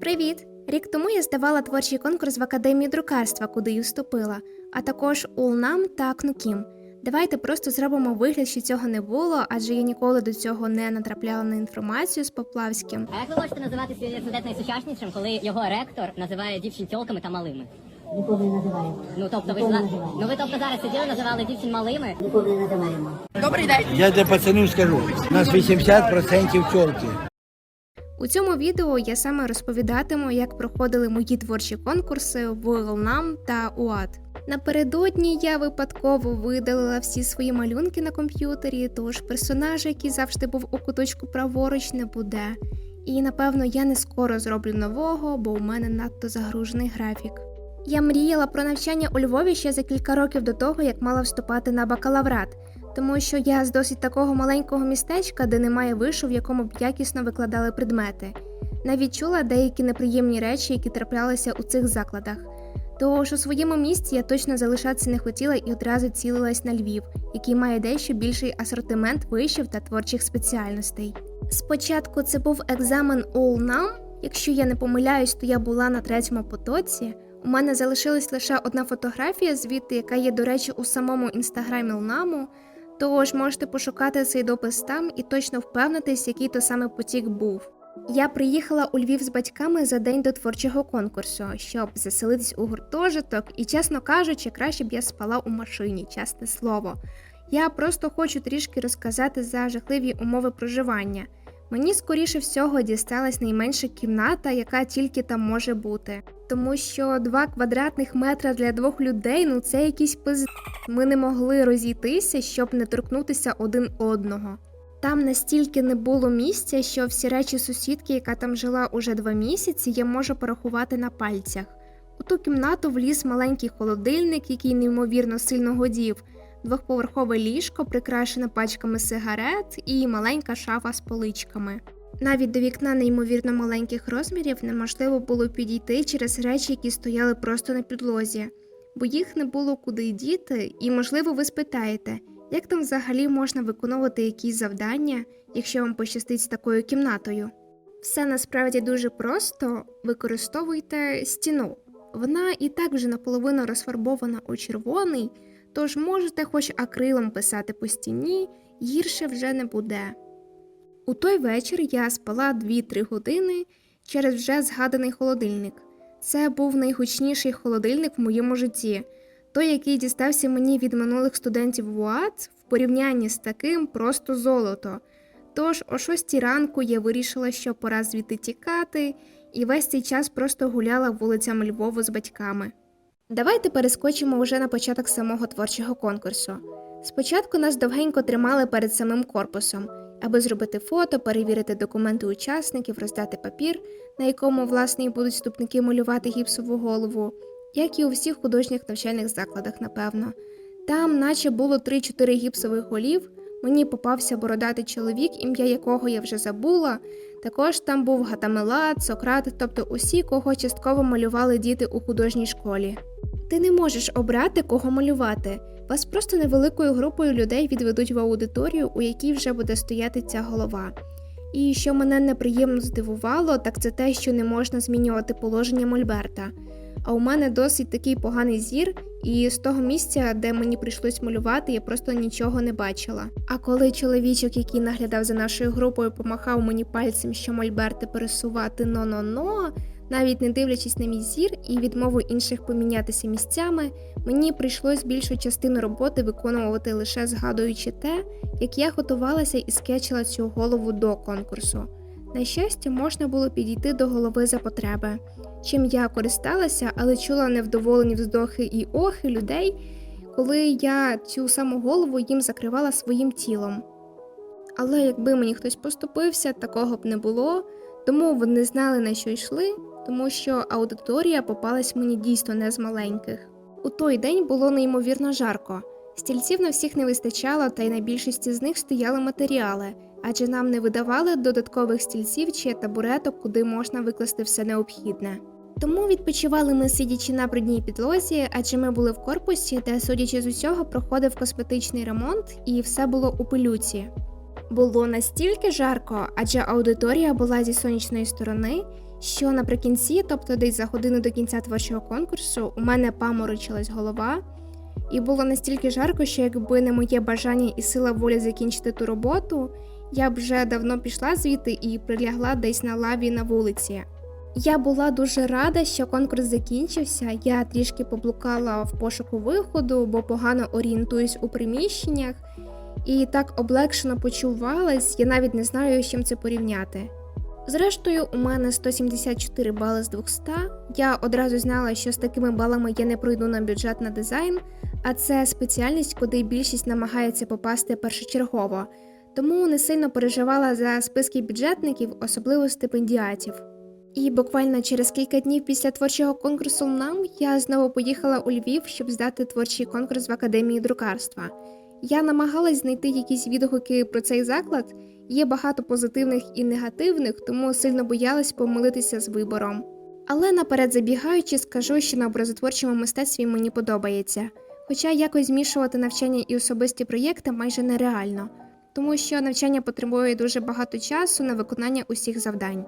Привіт! Рік тому я здавала творчий конкурс в академії друкарства, куди й вступила, а також Улнам та Кнукім. Давайте просто зробимо вигляд, що цього не було, адже я ніколи до цього не натрапляла на інформацію з Поплавським. А як ви можете називати свій університет найсучаснішим, коли його ректор називає дівчин тьолками та малими? Ніколи не називаємо. Ну тобто ви зна... ну ви тобто зараз сиділи, називали дівчин малими. Ніколи не називаємо. Я для пацанів скажу, у нас 80% тьолки. У цьому відео я саме розповідатиму, як проходили мої творчі конкурси в Улнам та УАД. Напередодні я випадково видалила всі свої малюнки на комп'ютері, тож персонаж, який завжди був у куточку праворуч, не буде. І напевно я не скоро зроблю нового, бо у мене надто загружений графік. Я мріяла про навчання у Львові ще за кілька років до того, як мала вступати на бакалаврат, тому що я з досить такого маленького містечка, де немає вишу, в якому б якісно викладали предмети. Навіть чула деякі неприємні речі, які траплялися у цих закладах. Тож у своєму місці я точно залишатися не хотіла і одразу цілилась на Львів, який має дещо більший асортимент вишів та творчих спеціальностей. Спочатку це був екзамен УЛНАМ. Якщо я не помиляюсь, то я була на третьому потоці. У мене залишилась лише одна фотографія, звідти, яка є, до речі, у самому інстаграмі ЛНАМу. Тож можете пошукати цей допис там і точно впевнитись, який то саме потік був. Я приїхала у Львів з батьками за день до творчого конкурсу, щоб заселитись у гуртожиток, і, чесно кажучи, краще б я спала у машині, чесне слово. Я просто хочу трішки розказати за жахливі умови проживання. Мені скоріше всього дісталась найменша кімната, яка тільки там може бути. Тому що два квадратних метра для двох людей ну це якийсь пиз. Ми не могли розійтися, щоб не торкнутися один одного. Там настільки не було місця, що всі речі сусідки, яка там жила уже два місяці, я можу порахувати на пальцях. У ту кімнату вліз маленький холодильник, який неймовірно сильно годів, двохповерхове ліжко, прикрашене пачками сигарет, і маленька шафа з поличками. Навіть до вікна неймовірно маленьких розмірів неможливо було підійти через речі, які стояли просто на підлозі, бо їх не було куди діти, і, можливо, ви спитаєте, як там взагалі можна виконувати якісь завдання, якщо вам пощастить з такою кімнатою. Все насправді дуже просто використовуйте стіну. Вона і так вже наполовину розфарбована у червоний, тож можете хоч акрилом писати по стіні, гірше вже не буде. У той вечір я спала 2-3 години через вже згаданий холодильник. Це був найгучніший холодильник в моєму житті, той, який дістався мені від минулих студентів ВУАЦ, в порівнянні з таким просто золото. Тож о 6 ранку я вирішила, що пора звідти тікати, і весь цей час просто гуляла вулицями Львову з батьками. Давайте перескочимо вже на початок самого творчого конкурсу. Спочатку нас довгенько тримали перед самим корпусом, аби зробити фото, перевірити документи учасників, роздати папір, на якому власне і будуть вступники малювати гіпсову голову, як і у всіх художніх навчальних закладах, напевно. Там, наче було 3-4 гіпсових голів, мені попався бородатий чоловік, ім'я якого я вже забула. Також там був Гатамелат, Сократ, тобто усі, кого частково малювали діти у художній школі. Ти не можеш обрати, кого малювати. Вас просто невеликою групою людей відведуть в аудиторію, у якій вже буде стояти ця голова. І що мене неприємно здивувало, так це те, що не можна змінювати положення Мольберта. А у мене досить такий поганий зір, і з того місця, де мені прийшлось малювати, я просто нічого не бачила. А коли чоловічок, який наглядав за нашою групою, помахав мені пальцем, що Мольберти пересувати но-но-но, навіть не дивлячись на мій зір і відмову інших помінятися місцями, мені прийшлось більшу частину роботи виконувати лише згадуючи те, як я готувалася і скетчила цю голову до конкурсу. На щастя, можна було підійти до голови за потреби, чим я користалася, але чула невдоволені вздохи і охи людей, коли я цю саму голову їм закривала своїм тілом. Але якби мені хтось поступився, такого б не було, тому вони знали на що йшли, тому що аудиторія попалась мені дійсно не з маленьких. У той день було неймовірно жарко. Стільців на всіх не вистачало, та й на більшості з них стояли матеріали, адже нам не видавали додаткових стільців чи табуреток, куди можна викласти все необхідне. Тому відпочивали ми сидячи на брудній підлозі, адже ми були в корпусі, де, судячи з усього, проходив косметичний ремонт, і все було у пилюці. Було настільки жарко, адже аудиторія була зі сонячної сторони, що наприкінці, тобто десь за годину до кінця творчого конкурсу, у мене паморочилась голова, і було настільки жарко, що якби не моє бажання і сила волі закінчити ту роботу, я б вже давно пішла звідти і прилягла десь на лаві на вулиці. Я була дуже рада, що конкурс закінчився. Я трішки поблукала в пошуку виходу, бо погано орієнтуюсь у приміщеннях, і так облегшено почувалась, я навіть не знаю, з чим це порівняти. Зрештою, у мене 174 бали з 200. Я одразу знала, що з такими балами я не пройду на бюджет на дизайн, а це спеціальність, куди більшість намагається попасти першочергово. Тому не сильно переживала за списки бюджетників, особливо стипендіатів. І буквально через кілька днів після творчого конкурсу нам я знову поїхала у Львів, щоб здати творчий конкурс в академії друкарства. Я намагалась знайти якісь відгуки про цей заклад. Є багато позитивних і негативних, тому сильно боялась помилитися з вибором. Але наперед забігаючи, скажу, що на образотворчому мистецтві мені подобається. Хоча якось змішувати навчання і особисті проєкти майже нереально, тому що навчання потребує дуже багато часу на виконання усіх завдань.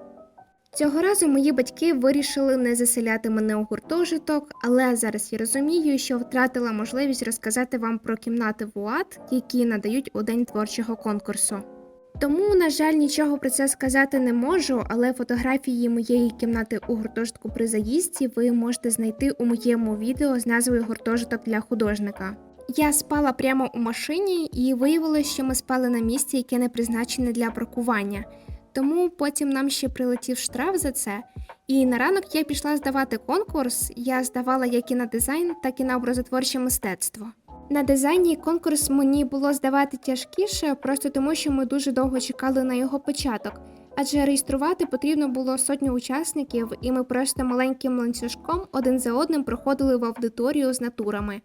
Цього разу мої батьки вирішили не заселяти мене у гуртожиток, але зараз я розумію, що втратила можливість розказати вам про кімнати в УАД, які надають у день творчого конкурсу. Тому, на жаль, нічого про це сказати не можу, але фотографії моєї кімнати у гуртожитку при заїзді ви можете знайти у моєму відео з назвою Гуртожиток для художника. Я спала прямо у машині і виявилося, що ми спали на місці, яке не призначене для паркування. Тому потім нам ще прилетів штраф за це. І на ранок я пішла здавати конкурс. Я здавала як і на дизайн, так і на образотворче мистецтво. На дизайні конкурс мені було здавати тяжкіше, просто тому що ми дуже довго чекали на його початок. Адже реєструвати потрібно було сотню учасників, і ми просто маленьким ланцюжком один за одним проходили в аудиторію з натурами.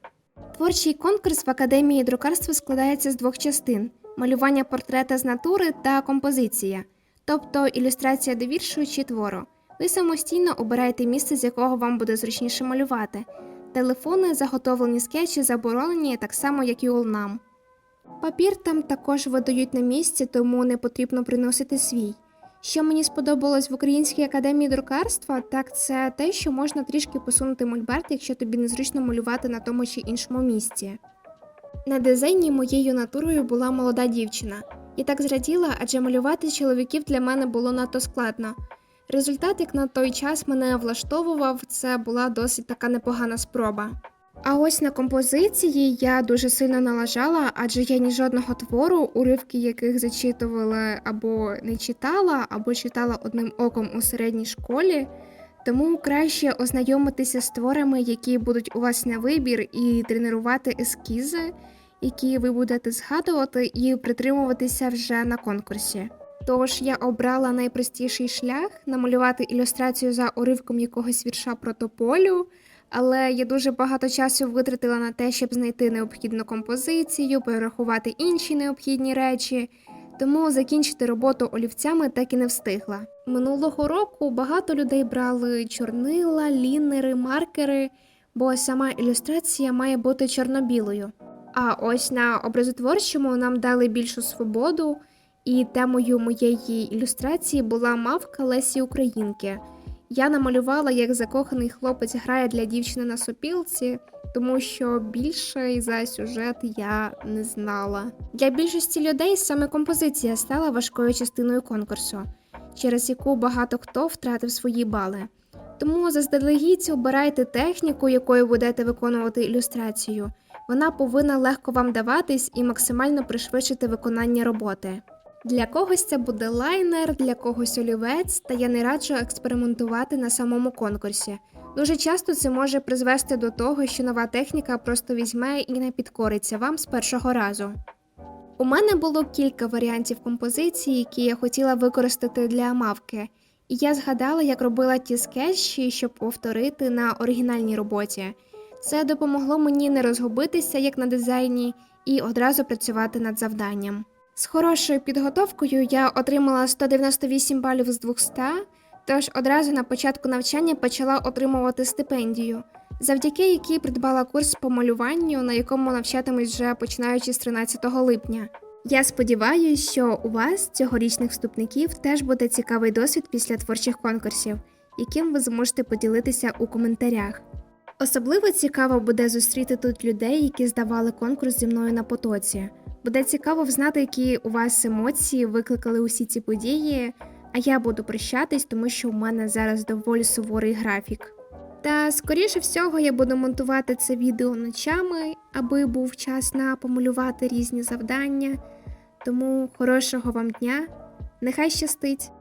Творчий конкурс в академії друкарства складається з двох частин: малювання портрета з натури та композиція, тобто ілюстрація до віршу чи твору. Ви самостійно обираєте місце, з якого вам буде зручніше малювати. Телефони, заготовлені скетчі заборонені так само, як і улнам. Папір там також видають на місці, тому не потрібно приносити свій. Що мені сподобалось в Українській академії друкарства, так це те, що можна трішки посунути мольберт, якщо тобі незручно малювати на тому чи іншому місці. На дизайні моєю натурою була молода дівчина. Я так зраділа, адже малювати чоловіків для мене було надто складно. Результат, як на той час мене влаштовував, це була досить така непогана спроба. А ось на композиції я дуже сильно налажала, адже я ні жодного твору, уривки яких зачитувала або не читала, або читала одним оком у середній школі. Тому краще ознайомитися з творами, які будуть у вас на вибір, і тренувати ескізи, які ви будете згадувати, і притримуватися вже на конкурсі. Тож я обрала найпростіший шлях намалювати ілюстрацію за уривком якогось вірша про тополю, але я дуже багато часу витратила на те, щоб знайти необхідну композицію, перерахувати інші необхідні речі, тому закінчити роботу олівцями так і не встигла. Минулого року багато людей брали чорнила, лінери, маркери, бо сама ілюстрація має бути чорно-білою. А ось на образотворчому нам дали більшу свободу. І темою моєї ілюстрації була мавка Лесі Українки. Я намалювала, як закоханий хлопець грає для дівчини на сопілці, тому що більше за сюжет я не знала. Для більшості людей саме композиція стала важкою частиною конкурсу, через яку багато хто втратив свої бали. Тому заздалегідь обирайте техніку, якою будете виконувати ілюстрацію. Вона повинна легко вам даватись і максимально пришвидшити виконання роботи. Для когось це буде лайнер, для когось олівець, та я не раджу експериментувати на самому конкурсі. Дуже часто це може призвести до того, що нова техніка просто візьме і не підкориться вам з першого разу. У мене було кілька варіантів композиції, які я хотіла використати для мавки, і я згадала, як робила ті скетчі, щоб повторити на оригінальній роботі. Це допомогло мені не розгубитися як на дизайні і одразу працювати над завданням. З хорошою підготовкою я отримала 198 балів з 200, тож одразу на початку навчання почала отримувати стипендію, завдяки якій придбала курс по малюванню, на якому навчатимусь вже починаючи з 13 липня. Я сподіваюся, що у вас, цьогорічних вступників, теж буде цікавий досвід після творчих конкурсів. яким ви зможете поділитися у коментарях. Особливо цікаво буде зустріти тут людей, які здавали конкурс зі мною на потоці. Буде цікаво взнати, які у вас емоції викликали усі ці події. А я буду прощатись, тому що у мене зараз доволі суворий графік. Та скоріше всього я буду монтувати це відео ночами, аби був час на помалювати різні завдання. Тому хорошого вам дня, нехай щастить!